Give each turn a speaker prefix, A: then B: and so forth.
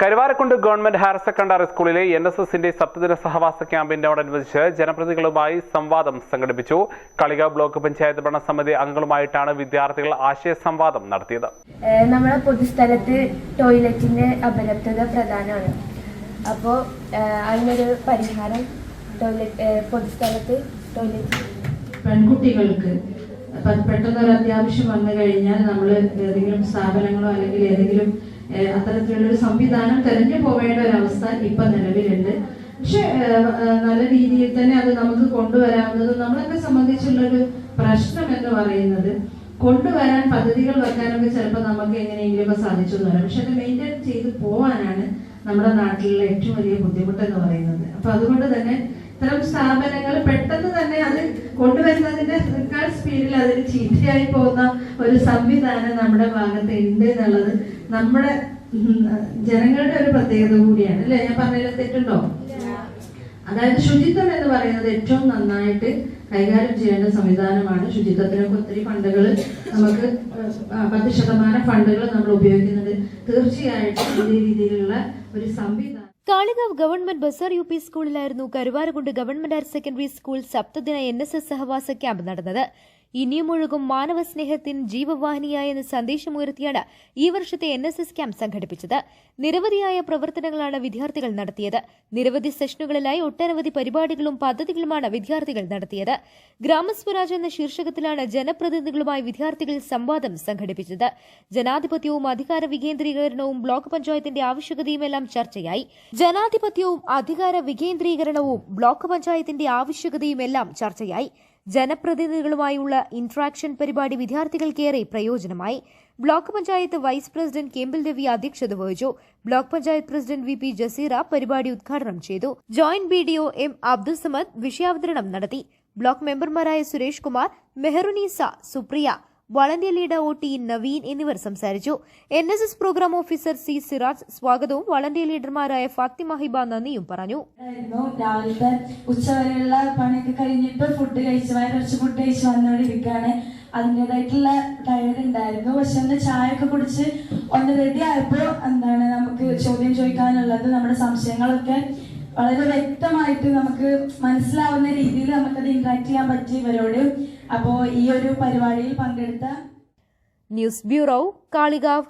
A: Karuvarakundu government higher secondary സ്കൂളിലെ N S എസിന്റെ സപ്തദിന സഹവാസ ക്യാമ്പിനോടനുബന്ധിച്ച് ജനപ്രതിനിധികളുമായി സംവാദം സംഘടിപ്പിച്ചു. കളിക ബ്ലോക്ക് പഞ്ചായത്ത് ഭരണസമിതി അംഗങ്ങളുമായിട്ടാണ് വിദ്യാർത്ഥികൾ ആശയ സംവാദം നടത്തിയത്.
B: നമ്മുടെ പൊതുസ്ഥലത്ത് ടോയ്ലറ്റിന്റെ അപലപ്തത പ്രധാനമാണ്. അപ്പോൾ അതിനൊരു പരിഹാരം ടോയ്ലറ്റ് പൊതുസ്ഥലത്ത് ടോയ്ലറ്റ്.
C: പെൺകുട്ടികൾക്ക് പെട്ടെന്ന് പെട്ടെന്നൊരു അത്യാവശ്യം വന്നു കഴിഞ്ഞാൽ നമ്മൾ ഏതെങ്കിലും സ്ഥാപനങ്ങളോ അല്ലെങ്കിൽ ഏതെങ്കിലും അത്തരത്തിലുള്ളൊരു സംവിധാനം തെരഞ്ഞു പോവേണ്ട ഒരു അവസ്ഥ ഇപ്പൊ നിലവിലുണ്ട്. പക്ഷെ നല്ല രീതിയിൽ തന്നെ അത് നമുക്ക് കൊണ്ടുവരാവുന്നതും നമ്മളൊക്കെ സംബന്ധിച്ചുള്ളൊരു പ്രശ്നം എന്ന് പറയുന്നത് കൊണ്ടുവരാൻ പദ്ധതികൾ വെക്കാനൊക്കെ ചിലപ്പോൾ നമുക്ക് എങ്ങനെയെങ്കിലുമൊക്കെ സാധിച്ചു എന്ന് പറയാം പക്ഷെ അത് മെയിന്റെയിൻ ചെയ്ത് പോവാനാണ് നമ്മുടെ നാട്ടിലുള്ള ഏറ്റവും വലിയ ബുദ്ധിമുട്ട് എന്ന് പറയുന്നത്. അപ്പൊ അതുകൊണ്ട് തന്നെ ഇത്തരം സ്ഥാപനങ്ങൾ പെട്ടെന്ന് തന്നെ അത് കൊണ്ടുവരുന്നതിന്റെ റിക്കാർഡ് സ്പീഡിൽ അതിന് ചീത്തയായി പോകുന്ന ഒരു സംവിധാനം നമ്മുടെ ഭാഗത്ത് ഉണ്ട് എന്നുള്ളത് നമ്മുടെ ജനങ്ങളുടെ ഒരു പ്രത്യേകത കൂടിയാണ്. അല്ലേ? ഞാൻ പറഞ്ഞതിൽ തെറ്റുണ്ടോ? അതായത് ശുചിത്വം എന്ന് പറയുന്നത് ഏറ്റവും നന്നായിട്ട് കൈകാര്യം ചെയ്യേണ്ട സംവിധാനമാണ്. ശുചിത്വത്തിനൊക്കെ ഒത്തിരി ഫണ്ടുകൾ നമുക്ക് പത്ത് ശതമാനം ഫണ്ടുകൾ നമ്മൾ ഉപയോഗിക്കുന്നുണ്ട്. തീർച്ചയായിട്ടും ഇതേ രീതിയിലുള്ള ഒരു സംവിധാനം
D: Kalikavu government bazaar U P സ്കൂളിലായിരുന്നു Karuvarakundu government higher secondary school സപ്തദിന N S S സഹവാസ ക്യാമ്പ് നടന്നത്. ഇനിയും ഒഴുകും മാനവ സ്നേഹത്തിൻ ജീവവാഹിനിയായ എന്ന സന്ദേശമുയർത്തിയാണ് ഈ വർഷത്തെ എൻ എസ് എസ് ക്യാമ്പ് സംഘടിപ്പിച്ചത്. നിരവധിയായ പ്രവർത്തനങ്ങളാണ് വിദ്യാർത്ഥികൾ നടത്തിയത്. നിരവധി സെഷനുകളിലായി ഒട്ടനവധി പരിപാടികളും പദ്ധതികളുമാണ് വിദ്യാർത്ഥികൾ നടത്തിയത്. ഗ്രാമസ്വരാജ് എന്ന ശീർഷകത്തിലാണ് ജനപ്രതിനിധികളുമായി വിദ്യാർത്ഥികൾ സംവാദം സംഘടിപ്പിച്ചത്. ജനാധിപത്യവും അധികാര വികേന്ദ്രീകരണവും ബ്ലോക്ക് പഞ്ചായത്തിന്റെ ആവശ്യകതയുമെല്ലാം ചർച്ചയായി. ജനാധിപത്യവും അധികാര വികേന്ദ്രീകരണവും ബ്ലോക്ക് പഞ്ചായത്തിന്റെ ആവശ്യകതയുമെല്ലാം ചർച്ചയായി. ജനപ്രതിനിധികളുമായുള്ള ഇന്ററാക്ഷൻ പരിപാടി വിദ്യാർത്ഥികൾക്കേറെ പ്രയോജനമായി. Block panchayat vice president Kempil Ravi അധ്യക്ഷത വഹിച്ചു. Block panchayat president V P Jaseera പരിപാടി ഉദ്ഘാടനം ചെയ്തു. Joint B D O M Abdul Samad വിഷയാവതരണം നടത്തി. ബ്ലോക്ക് മെമ്പർമാരായ Suresh Kumar Meharunneesa Supriya volunteer leader O T Naveen എന്നിവർ സംസാരിച്ചു. N S S programme officer C Siraj സ്വാഗതവും വളണ്ടിയർ ലീഡർമാരായ ഫാത്തിമ ഹിബ നന്ദിയും പറഞ്ഞു.
E: രാവിലത്തെ ഉച്ചവരെയുള്ള പണിയൊക്കെ കഴിഞ്ഞിട്ട് ഫുഡ് കഴിച്ചു കുറച്ച് ഫുഡ് കഴിച്ച് വന്നുകൊണ്ടിരിക്കുകയാണ് അതിന്റെതായിട്ടുള്ള ടയർഡ് ഉണ്ടായിരുന്നു. പക്ഷെ ഒന്ന് ചായ ഒക്കെ കുടിച്ച് ഒന്ന് റെഡി ആയപ്പോൾ എന്താണ് നമുക്ക് ചോദ്യം ചോദിക്കാനുള്ളത് നമ്മുടെ സംശയങ്ങളൊക്കെ വളരെ വ്യക്തമായിട്ട് നമുക്ക് മനസ്സിലാവുന്ന രീതിയിൽ നമുക്കത് ഇന്ററാക്ട് ചെയ്യാൻ പറ്റി ഇവരോട്. അപ്പോൾ ഈ ഒരു പരിപാടിയിൽ പങ്കെടുത്ത
D: ന്യൂസ് ബ്യൂറോ കാളികാവ്.